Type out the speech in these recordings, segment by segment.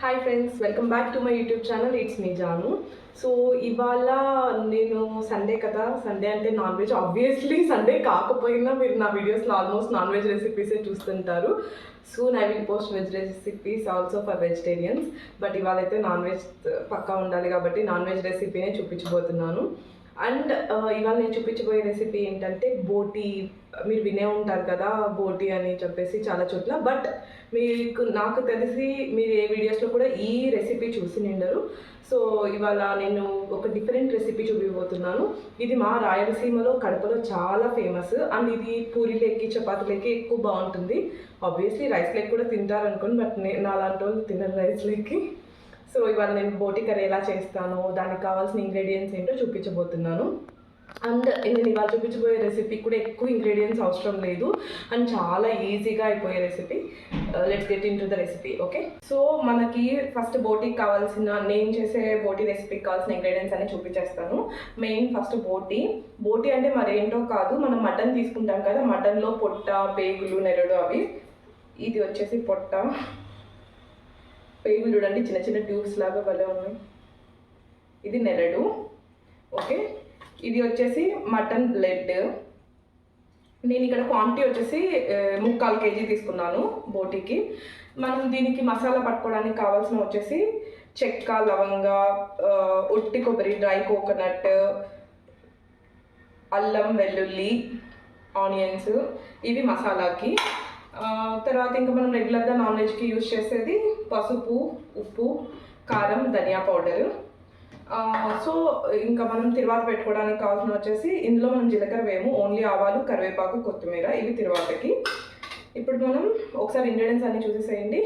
Hi friends welcome back to my YouTube channel it's me Janu so ఇవాళ నేను Sunday కదా Sunday అంటే non veg obviously Sunday కాకపోయినా మీరు నా వీడియోస్లో ఆల్మోస్ట్ నాన్ వెజ్ రెసిపీసే చూస్తుంటారు. Soon I will post veg recipes also for vegetarians but ఇవాళ అయితే నాన్ వెజ్ పక్కా ఉండాలి కాబట్టి నాన్ వెజ్ రెసిపీనే చూపించబోతున్నాను. అండ్ ఇవాళ నేను చూపించబోయే రెసిపీ ఏంటంటే బోటీ. మీరు వినే ఉంటారు కదా బోటీ అని చెప్పేసి చాలా చోట్ల. బట్ మీకు నాకు తెలిసి మీరు ఏ వీడియోస్లో కూడా ఈ రెసిపీ చూసి నిండరు. సో ఇవాళ నేను ఒక డిఫరెంట్ రెసిపీ చూపిపోతున్నాను ఇది మా రాయలసీమలో కడపలో చాలా ఫేమస్ అండ్ ఇది పూరీలోకి చపాతీలేకి ఎక్కువ బాగుంటుంది. ఆబ్వియస్లీ రైస్ లేక్ కూడా తింటారు అనుకోండి బట్ నేను నా అలాంటి వాళ్ళు తినరు రైస్ లేక్కి. సో ఇవాళ నేను బోటి కర్రీ ఎలా చేస్తాను దానికి కావాల్సిన ఇంగ్రీడియంట్స్ ఏంటో చూపించబోతున్నాను. అండ్ నేను ఇవాళ చూపించబోయే రెసిపీ కూడా ఎక్కువ ఇంగ్రీడియంట్స్ అవసరం లేదు. అండ్ చాలా ఈజీగా అయిపోయే recipe let's get into the recipe okay so మనకి ఫస్ట్ బోటీకి కావాల్సిన నేను చేసే బోటీ రెసిపీకి కావాల్సిన ఇంగ్రీడియంట్స్ అన్ని చూపించేస్తాను. మెయిన్ ఫస్ట్ బోటీ. బోటీ అంటే మరి ఏంటో కాదు. మనం మటన్ తీసుకుంటాం కదా మటన్లో పొట్ట పేగులు నెరడు అవి. ఇది వచ్చేసి పొట్ట. పేగులు చూడండి చిన్న చిన్న ట్యూబ్స్ లాగా భలే ఉన్నాయి. ఇది నెరడు ఓకే? ఇది వచ్చేసి మటన్ బ్లడ్ నేను ఇక్కడ క్వాంటిటీ వచ్చేసి ముక్కాలు కేజీ తీసుకున్నాను బోటీకి. మనం దీనికి మసాలా పట్టుకోవడానికి కావాల్సిన వచ్చేసి చెక్క లవంగ ఉట్టి కొబ్బరి డ్రై కోకోనట్ అల్లం వెల్లుల్లి ఆనియన్స్ ఇవి మసాలాకి. తర్వాత ఇంకా మనం రెగ్యులర్గా నాన్ వెజ్కి యూజ్ చేసేది పసుపు ఉప్పు కారం ధనియా పౌడర్ సో ఇంకా మనం తిరువాత పెట్టుకోవడానికి కావాల్సిన వచ్చేసి ఇందులో మనం జీలకర్ర వేము ఓన్లీ ఆవాలు కరివేపాకు కొత్తిమీర ఇవి తిరువాతకి. ఇప్పుడు మనం ఒకసారి ఇంగ్రీడియంట్స్ అన్ని చూసేసేయండి.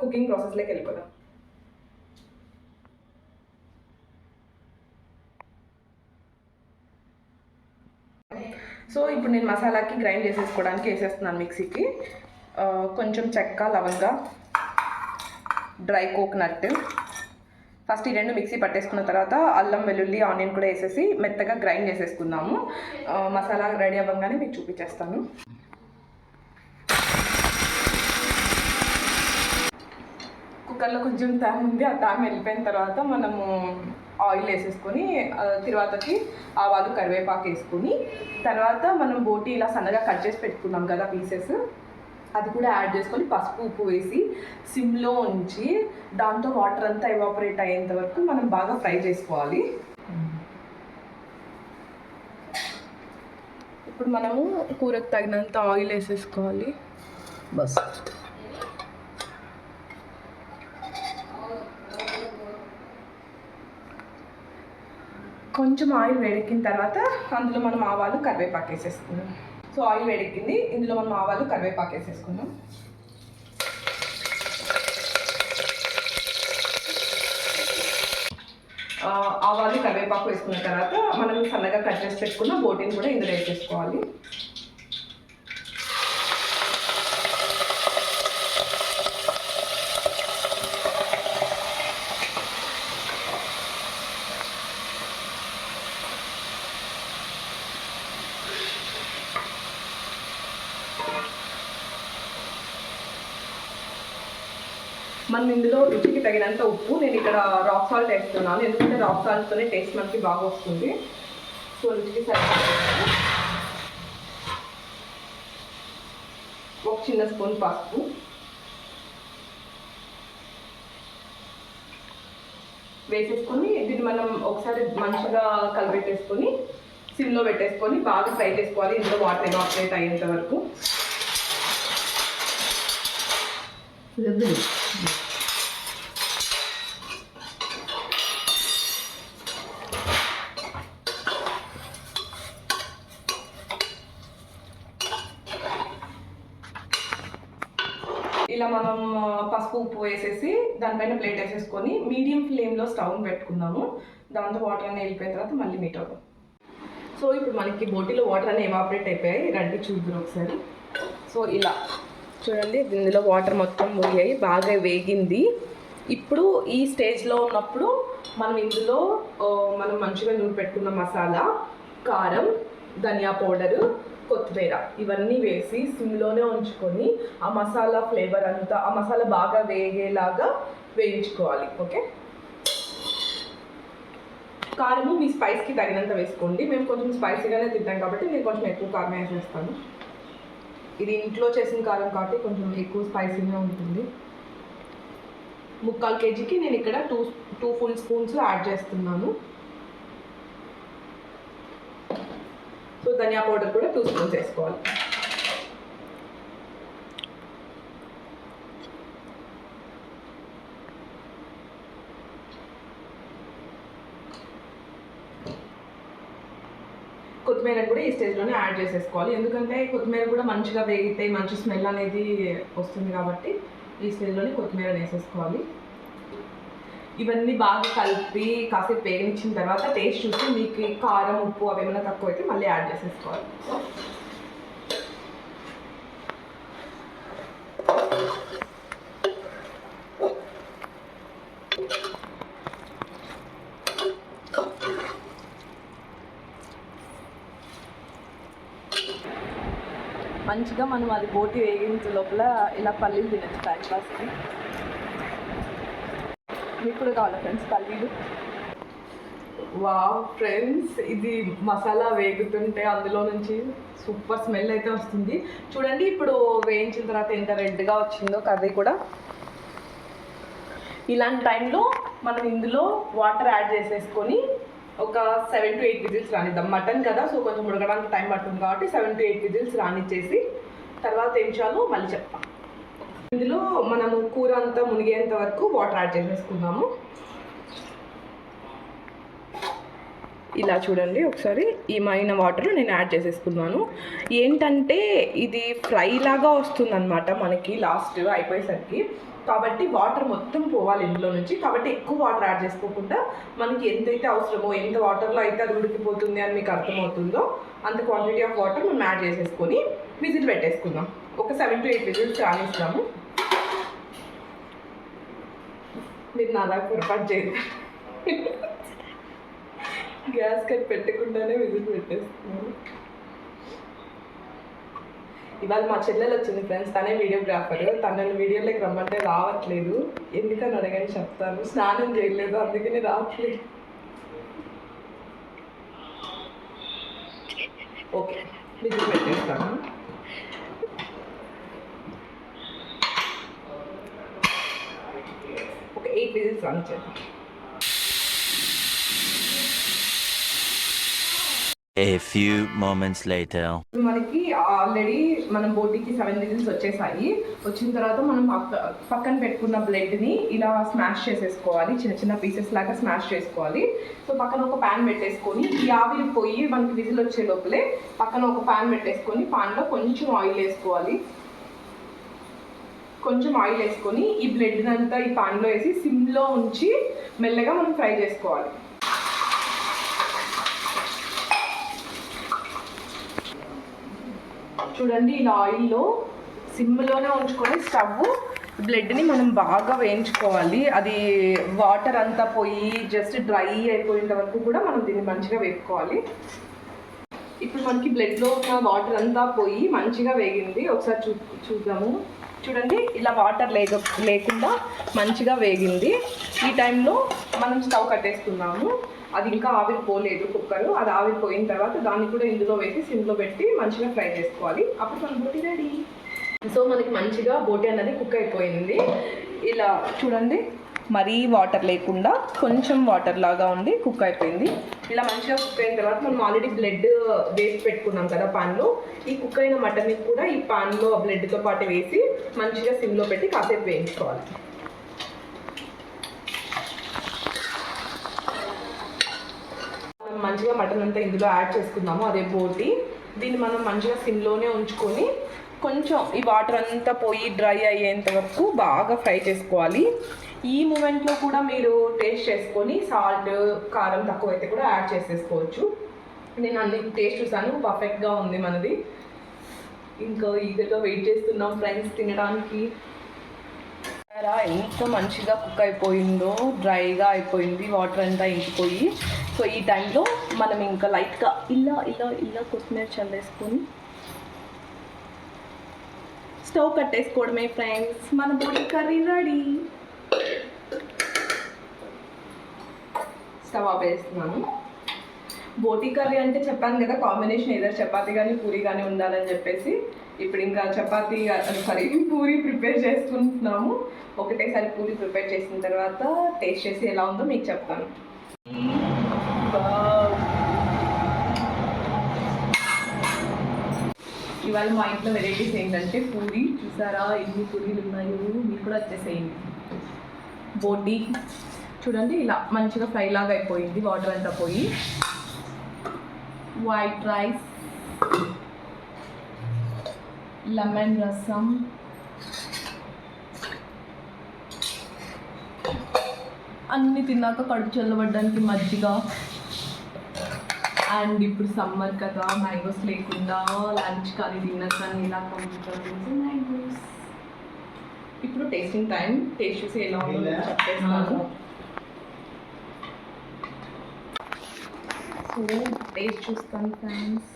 కుకింగ్ ప్రాసెస్లోకి వెళ్ళిపోదాం. సో ఇప్పుడు నేను మసాలాకి గ్రైండ్ చేసేసుకోవడానికి వేసేస్తున్నాను మిక్సీకి. కొంచెం చెక్క లవంగ డ్రై కోకోనట్. ఫస్ట్ ఈ రెండు మిక్సీ పట్టేసుకున్న తర్వాత అల్లం వెల్లుల్లి ఆనియన్ కూడా వేసేసి మెత్తగా గ్రైండ్ చేసేసుకుందాము. మసాలా రెడీ అవ్వగానే మీకు చూపించేస్తాను. కుక్కర్లో కొంచెం తామ్ ఉంది ఆ తామ్ వెళ్ళిపోయిన తర్వాత మనము ఆయిల్ వేసేసుకొని ఆ, తర్వాతకి ఆవాలు కరివేపాకు వేసుకొని తర్వాత మనం బోటి ఇలా సన్నగా కట్ చేసి పెట్టుకున్నాం కదా పీసెస్ అది కూడా యాడ్ చేసుకొని పసుపు ఉప్పు వేసి సిమ్లో ఉంచి దాంతో వాటర్ అంతా ఎవాపరేట్ అయ్యేంత వరకు మనం బాగా ఫ్రై చేసుకోవాలి. ఇప్పుడు మనము కూరకు తగినంత ఆయిల్ వేసేసుకోవాలి. బస్. కొంచెం ఆయిల్ వేడెక్కిన తర్వాత అందులో మనం ఆవాలు కరివేపాకు వేసేసుకున్నాం సో ఆయిల్ వేడెక్కింది ఇందులో మనం ఆవాలు కరివేపాకు వేసేసుకున్నాం ఆ, ఆవాలు కరివేపాకు వేసుకున్న తర్వాత మనం సన్నగా కట్ చేసి పెట్టుకున్న బోటిని కూడా ఇందులో వేసేసుకోవాలి. మనం ఇందులో రుచికి తగినంత ఉప్పు. నేను ఇక్కడ రాక్ సాల్ట్ వేస్తున్నాను. ఎందుకంటే రాక్ సాల్ట్తోనే టేస్ట్ మనకి బాగా వస్తుంది. సో రుచికి సరిపడా ఒక చిన్న స్పూన్ పసుపు. వేసేసుకొని దీన్ని మనం ఒకసారి మంచిగా కలిపెట్టేసుకొని సిమ్లో పెట్టేసుకొని బాగా ఫ్రై చేసుకోవాలి. ఇందులో వాటర్ ఎవాపరేట్ అయ్యేంత వరకు. ఇలా మనం పసుపు ఉప్పు వేసేసి దానిపైన ప్లేట్ వేసేసుకొని మీడియం ఫ్లేమ్లో స్టవ్ పెట్టుకుందాము. దాంతో వాటర్ అనేది వెళ్ళిపోయిన తర్వాత మళ్ళీ మీట్ అవుతాం. సో ఇప్పుడు మనకి బోటీలో వాటర్ అనేవి ఎవాపరేట్ అయిపోయాయి. రండి చూద్దరు ఒకసారి. సో ఇలా. చూడండి ఇందులో వాటర్ మొత్తం పోయాయి బాగా వేగింది. ఇప్పుడు ఈ స్టేజ్లో ఉన్నప్పుడు మనం ఇందులో మనం మంచిగా నూనె పెట్టుకున్న మసాలా కారం ధనియా పౌడరు కొత్తిమీర ఇవన్నీ వేసి సిమ్లోనే ఉంచుకొని ఆ మసాలా ఫ్లేవర్ అంతా ఆ మసాలా బాగా వేగేలాగా వేయించుకోవాలి ఓకే? కారము మీ స్పైస్కి తగినంత వేసుకోండి. మేము కొంచెం స్పైసీగానే తింటాం కాబట్టి నేను కొంచెం ఎక్కువ కారం వేసేస్తాను ఇది ఇంట్లో చేసిన కారం కాబట్టి కొంచెం ఎక్కువ స్పైసీగా ఉంటుంది. ముక్కాలు కేజీకి నేను ఇక్కడ two two full spoons add చేస్తున్నాను. సో ధనియా పౌడర్ కూడా టూ స్పూన్స్ వేసుకోవాలి. కొత్తిమీర కూడా ఈ స్టేజ్లోనే యాడ్ చేసేసుకోవాలి. ఎందుకంటే కొత్తిమీర కూడా మంచిగా వేగితే మంచి స్మెల్ అనేది వస్తుంది కాబట్టి ఈ స్టేజ్లోనే కొత్తిమీర వేసేసుకోవాలి. ఇవన్నీ బాగా కలిపి కాసేపు వేగించిన తర్వాత టేస్ట్ చూసి మీకు కారం ఉప్పు అవి ఏమైనా తక్కువ అయితే మళ్ళీ యాడ్ చేసేసుకోవాలి. మంచిగా మనం అది బోటి వేగించే లోపల ఇలా పల్లీలు తినచ్చు బ్రేక్ఫాస్ట్కి మీకు కూడా కావాలా ఫ్రెండ్స్ పల్లీలు. వా ఫ్రెండ్స్ ఇది మసాలా వేగుతుంటే అందులో నుంచి సూపర్ స్మెల్ అయితే వస్తుంది. చూడండి ఇప్పుడు వేయించిన తర్వాత ఎంత రెడ్గా వచ్చిందో కర్రీ కూడా. ఇలాంటి టైంలో మనం ఇందులో వాటర్ యాడ్ చేసేసుకొని ఒక సెవెన్ టు ఎయిట్ విజిల్స్ రానిద్దాం. మటన్ కదా సో కొంచెం ఉడకడానికి టైం పడుతుంది కాబట్టి సెవెన్ టు ఎయిట్ విజిల్స్ రానిచ్చేసి తర్వాత ఏం చేయాలో మళ్ళీ చెప్తాం. ఇందులో మనము కూర అంతా మునిగేంత వరకు వాటర్ యాడ్ చేసేసుకుందాము. ఇలా చూడండి ఒకసారి ఈ మైన వాటర్ నేను యాడ్ చేసేసుకున్నాను. ఏంటంటే ఇది ఫ్రై లాగా వస్తుంది అనమాట మనకి లాస్ట్ అయిపోయేసరికి. కాబట్టి వాటర్ మొత్తం పోవాలి ఇందులో నుంచి. కాబట్టి ఎక్కువ వాటర్ యాడ్ చేసుకోకుండా మనకి ఎంతైతే అవసరమో ఎంత వాటర్లో అయితే అది ఉడికిపోతుంది అని మీకు అర్థమవుతుందో అంత క్వాంటిటీ ఆఫ్ వాటర్ మనం యాడ్ చేసేసుకొని విజిల్ పెట్టేసుకుందాం. ఒక సెవెన్ టు ఎయిట్ విజిల్స్ రానిస్తాము. మీరు నా పొరపాటు చేయదు గ్యాస్ కట్ పెట్టకుండానే విజిల్ పెట్టేస్తున్నాను. ఇవాళ మా చెల్లెలు వచ్చింది ఫ్రెండ్స్ తనే వీడియోగ్రాఫర్. తనని వీడియోలోకి రమ్మంటే రావట్లేదు. ఎందుకని అడగని చెప్తాను. స్నానం చేయలేదు అందుకని రావట్లేదు. ఓకే విజిల్ పెట్టేస్తాను ఒక చేద్దాం A few moments later. మనకి ఆల్రెడీ మనం బోటికి సెవెన్ విజిల్స్ వచ్చేసాయి. వచ్చిన తర్వాత మనం పక్కన పెట్టుకున్న బ్లడ్ని ఇలా స్మాష్ చేసేసుకోవాలి. చిన్న చిన్న పీసెస్ లాగా స్మాష్ చేసుకోవాలి. సో పక్కన ఒక ప్యాన్ పెట్టేసుకొని ఈ ఆవిరి పోయి మనకి విజిల్ వచ్చే లోపలే పక్కన ఒక ప్యాన్ పెట్టేసుకొని ప్యాన్లో కొంచెం ఆయిల్ వేసుకోవాలి. కొంచెం ఆయిల్ వేసుకొని ఈ బ్లెడ్ అంతా ఈ పాన్లో వేసి సిమ్లో ఉంచి మెల్లగా మనం ఫ్రై చేసుకోవాలి. చూడండి ఇలా ఆయిల్లో సిమ్లోనే ఉంచుకొని స్టవ్ బ్లడ్ని మనం బాగా వేయించుకోవాలి. అది వాటర్ అంతా పోయి జస్ట్ డ్రై అయిపోయేంత వరకు కూడా మనం దీన్ని మంచిగా వేపుకోవాలి. ఇప్పుడు మనకి బ్లడ్లో ఉన్న వాటర్ అంతా పోయి మంచిగా వేగింది. ఒకసారి చూ చూద్దాము. చూడండి ఇలా వాటర్ లేక లేకుండా మంచిగా వేగింది. ఈ టైంలో మనం స్టవ్ కట్టేసుకున్నాము అది ఇంకా ఆవిరి పోలేదు కుక్కర్. అది ఆవిరి పోయిన తర్వాత దాన్ని కూడా ఇందులో వేసి సిమ్లో పెట్టి మంచిగా ఫ్రై చేసుకోవాలి. అప్పుడు మన బోటి రెడీ. సో మనకి మంచిగా బోటి అన్నది కుక్ అయిపోయింది. ఇలా చూడండి. మరీ వాటర్ లేకుండా కొంచెం వాటర్ లాగా ఉండి కుక్ అయిపోయింది. ఇలా మంచిగా కుక్ అయిన తర్వాత మనం ఆల్రెడీ బ్లడ్ వేసి పెట్టుకున్నాం కదా పాన్లో ఈ కుక్ అయిన మటన్ని కూడా ఈ పాన్లో బ్లడ్తో పాటు వేసి మంచిగా సిమ్లో పెట్టి కాసేపు వేయించుకోవాలి. మనం మంచిగా మటన్ అంతా ఇందులో యాడ్ చేసుకుందాము అదే బోటి. దీన్ని మనం మంచిగా సిమ్లోనే ఉంచుకొని కొంచెం ఈ వాటర్ అంతా పోయి డ్రై అయ్యేంత వరకు బాగా ఫ్రై చేసుకోవాలి. ఈ మూమెంట్లో కూడా మీరు టేస్ట్ చేసుకొని సాల్ట్ కారం తక్కువ అయితే కూడా యాడ్ చేసేసుకోవచ్చు. నేను అన్ని టేస్ట్ చూసాను పర్ఫెక్ట్గా ఉంది మనది. ఇంకా ఈగర్గా వెయిట్ చేస్తున్నాం ఫ్రెండ్స్ తినడానికి. ఎంత మంచిగా కుక్ అయిపోయిందో డ్రైగా అయిపోయింది వాటర్ అంతా ఇంకిపోయి. సో ఈ టైంలో మనం ఇంకా లైట్గా ఇలా ఇలా ఇలా కొత్తిమీర చల్లేసుకొని స్టవ్ కట్టేసుకోవడమే ఫ్రెండ్స్ మన బోటి కర్రీ రెడీ స్టవ్ ఆపేస్తున్నాను. బోటీ కర్రీ అంటే చెప్పాను కదా కాంబినేషన్ ఏదో చపాతీ కానీ పూరి కానీ ఉండాలని చెప్పేసి ఇప్పుడు ఇంకా చపాతీ సారీ పూరి ప్రిపేర్ చేసుకుంటున్నాము. ఒకటేసారి పూరి ప్రిపేర్ చేసిన తర్వాత టేస్ట్ చేసి ఎలా ఉందో మీకు చెప్తాను. ఇవాళ మా ఇంట్లో వెరైటీస్ ఏంటంటే పూరి చూసారా ఎన్ని పూరీలు ఉన్నాయో? మీకు కూడా వచ్చేసేయండి. బోటి చూడండి ఇలా మంచిగా ఫ్రై లాగా అయిపోయింది వాటర్ అంతా పోయి. వైట్ రైస్ లెమన్ రసం అన్నీ తిన్నాక కడుపు చల్లబడ్డానికి మజ్జిగ. అండ్ ఇప్పుడు సమ్మర్ కదా మ్యాంగోస్ లేకుండా లంచ్ కానీ డిన్నర్ కానీ ఇలా మ్యాంగోస్. ఇప్పుడు టేస్టింగ్ టైం టేస్ట్ చూసి ఎలా ఉందో చెప్పేస్తాను సో టేస్ట్ చూస్తాను ఫ్రెండ్స్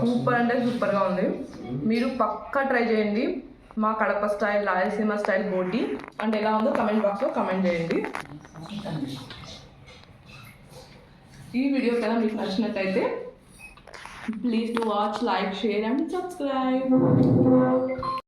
సూపర్ అంటే సూపర్గా ఉంది. మీరు పక్కా ట్రై చేయండి. మా కడప స్టైల్ రాయలసీమ స్టైల్ బోటి. అంటే ఎలా ఉందో కమెంట్ బాక్స్లో కమెంట్ చేయండి. ఈ వీడియో కదా మీకు నచ్చినట్టయితే please to watch like share and subscribe